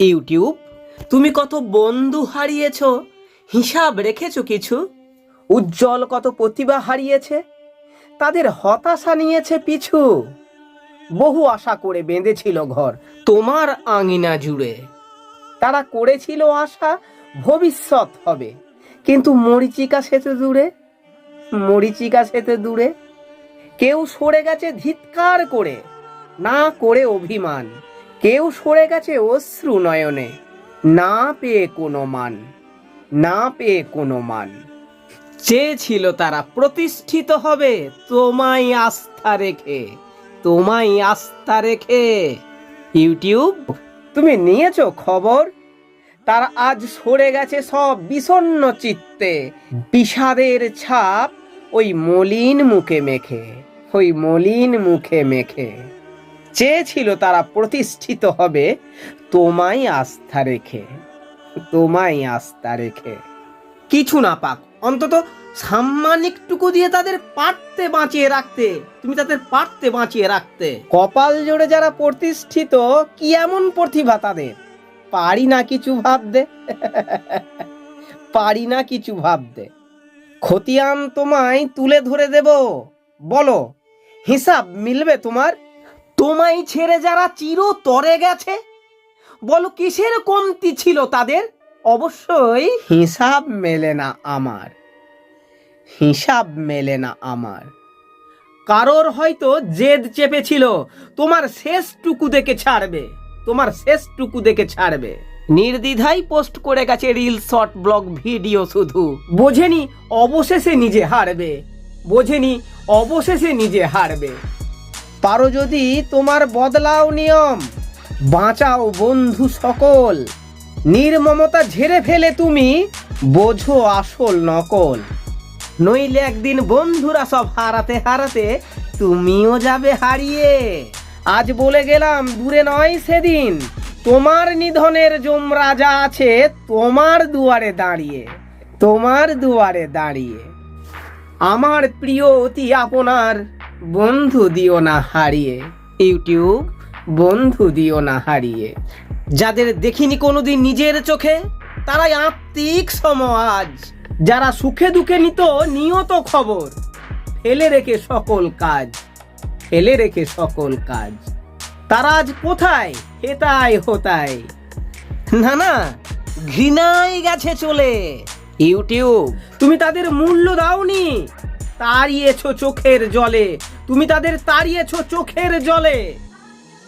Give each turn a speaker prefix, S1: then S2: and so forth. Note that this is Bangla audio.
S1: ইউটিউব? তুমি কত বন্ধু হারিয়েছ? হিসাব রেখেছো কিছু? উজ্জ্বল কত প্রতিভা হারিয়েছে? তাদের হতাশা নিয়েছে পিছু। বহু আশা করে বেঁধেছিল ঘর, তোমার আঙিনা জুড়ে। তারা করেছিল আশা, ভবিষ্যৎ হবে। কিন্তু মরিচিকা সেতু দূরে, মরিচিকা সেতু দূরে। কেউ সরে গেছে ধিৎকার করে, না করে অভিমান। কেউ সরে গেছে অশ্রু নয়নে। না পেয়ে কোনো মান, না পেয়ে কোনো মান। চেয়েছিল তারা, প্রতিষ্ঠিত হবে, তোমায় আস্থা রেখে, তোমায় আস্থা রেখে। ইউটিউব, তুমি নিয়েছো খবর? তারা আজ সরে গেছে সব বিষণ্ণ চিত্তে, বিষাদের ছাপ ওই মলিন মুখে মেখে, ওই মলিন মুখে মেখে। চেয়েছিল তারা প্রতিষ্ঠিত হবে, তোমায় আস্থা রেখে, তোমায় আস্থা রেখে। কিছু না, পাক। অন্তত সাম্মানিকটুকু দিয়ে তাদের পারতে বাঁচিয়ে রাখতে, তুমি তাদের পারতে বাঁচিয়ে রাখতে। কপাল জোড়ে যারা প্রতিষ্ঠিত, কি এমন প্রতিভা তাদের? পারি না কিছু ভাবতে। পারি না কিছু ভাবতে। খতিয়ান তোমায় তুলে ধরে দেব। বলো, হিসাব মিলবে তোমার? তোমায় ছেড়ে যারা চির তরে গেছে? বলো, কিসের কমতি ছিল তাদের? অবশ্যই হিসাব মেলে না আমার। হিসাব মেলে না আমার। কারোর হয়তো জেদ চেপেছিল, তোমার শেষটুকু দেখে ছাড়বে। তোমার শেষটুকু দেখে ছাড়বে। নির্দ্বিধাই পোস্ট করে গেছে রিল, শর্ট ব্লগ, ভিডিও শুধু। বোঝেনি, অবশেষে নিজে হারবে। বোঝেনি, অবশেষে নিজে হারবে। পারো যদি তোমার বদলাও নিয়ম। বাঁচাও বন্ধু সকল। নির্মমতা ঝেড়ে ফেলে তুমি, বোঝো আসল নকল। নইলে একদিন বন্ধুরা সব হারাতে হারাতে তুমিও যাবে হারিয়ে। আজ বলে গেলাম, দূরে নয় সেদিন। তোমার নিধনের জম রাজা আছে, তোমার দুয়ারে দাঁড়িয়ে, তোমার দুয়ারে দাঁড়িয়ে। আমার প্রিয় অতি আপনার বন্ধু দিও না হারিয়ে। ইউটিউব, বন্ধু দিও না হারিয়ে। যাদের দেখিনি কোনোদিন নিজের চোখে, তারাই আত্মিক সমাজ। যারা সুখে দুঃখে নিত, নিয়ত খবর। ফেলে রেখে সকল কাজ, ফেলে রেখে সকল কাজ। তারা আজ কোথায়? হেতায় হোতায়। না না ঘৃণায় গেছে চলে। ইউটিউব, তুমি তাদের মূল্য দাওনি। তাড়িয়েছো চোখের জলে। তুমি তাদের তাড়িয়েছ চোখের জলে।